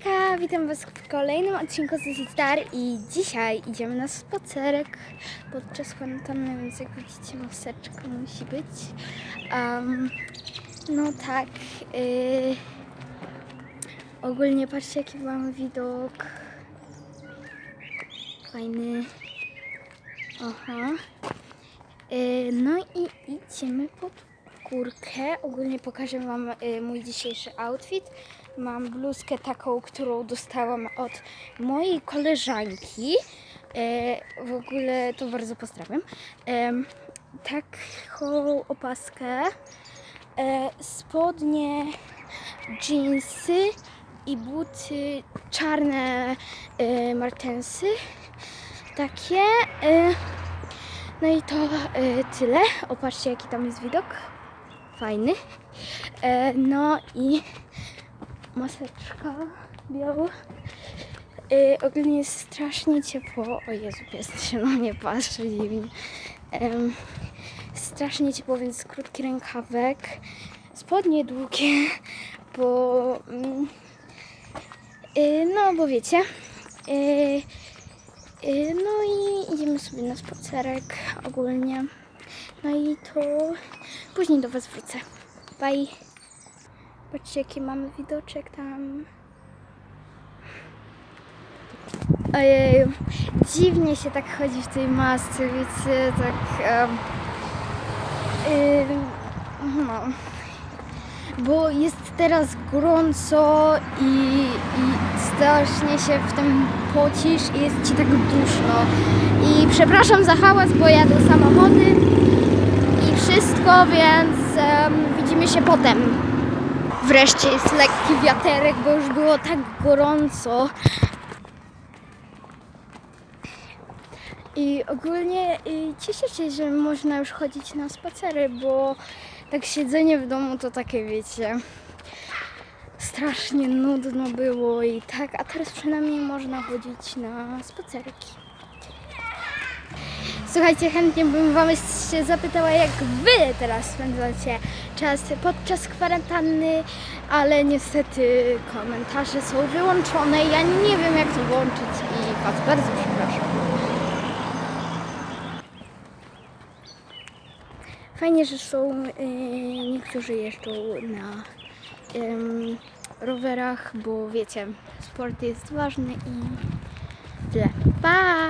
Hejka, witam Was w kolejnym odcinku Sissy Star i dzisiaj idziemy na spacerek podczas kwarantanny, więc jak widzicie maseczka musi być. Am, no tak, y, ogólnie patrzcie jaki mamy widok. Fajny. Aha. Y, no i idziemy pod górkę. Ogólnie pokażę Wam y, mój dzisiejszy outfit. Mam bluzkę taką, którą dostałam od mojej koleżanki. Y, w ogóle to bardzo pozdrawiam. Taką opaskę, e, spodnie, jeansy i buty czarne e, martensy. Takie. No i to tyle. Opatrzcie, jaki tam jest widok. Fajny. E, no i maseczka biała. E, ogólnie jest strasznie ciepło. O Jezu, pies się na mnie patrzy dziwnie. Em, strasznie ciepło, więc krótki rękawek. Spodnie długie, bo... Mm, e, no, bo wiecie. E, Y, No i idziemy sobie na spacerek ogólnie. No i to później do Was wrócę. Bye. Patrzcie, jaki mamy widoczek tam. Ojej, dziwnie się tak chodzi w tej masce, wiecie, tak... Um, no. Bo jest teraz gorąco i, i strasznie się w tym pocisz i jest ci tak duszno. I przepraszam za hałas, bo jadą samochody i wszystko, więc em, widzimy się potem. Wreszcie jest lekki wiaterek, bo już było tak gorąco. I ogólnie y, cieszę się, że można już chodzić na spacery, bo tak siedzenie w domu to takie wiecie. Strasznie nudno było i tak, a teraz przynajmniej można chodzić na spacerki. Słuchajcie, chętnie bym Wam się zapytała, jak Wy teraz spędzacie czas podczas kwarantanny, ale niestety komentarze są wyłączone. Ja nie wiem, jak to włączyć i Was bardzo przepraszam. Fajnie, że są y, niektórzy jeżdżą na rowerach, bo wiecie, sport jest ważny i tyle. Pa!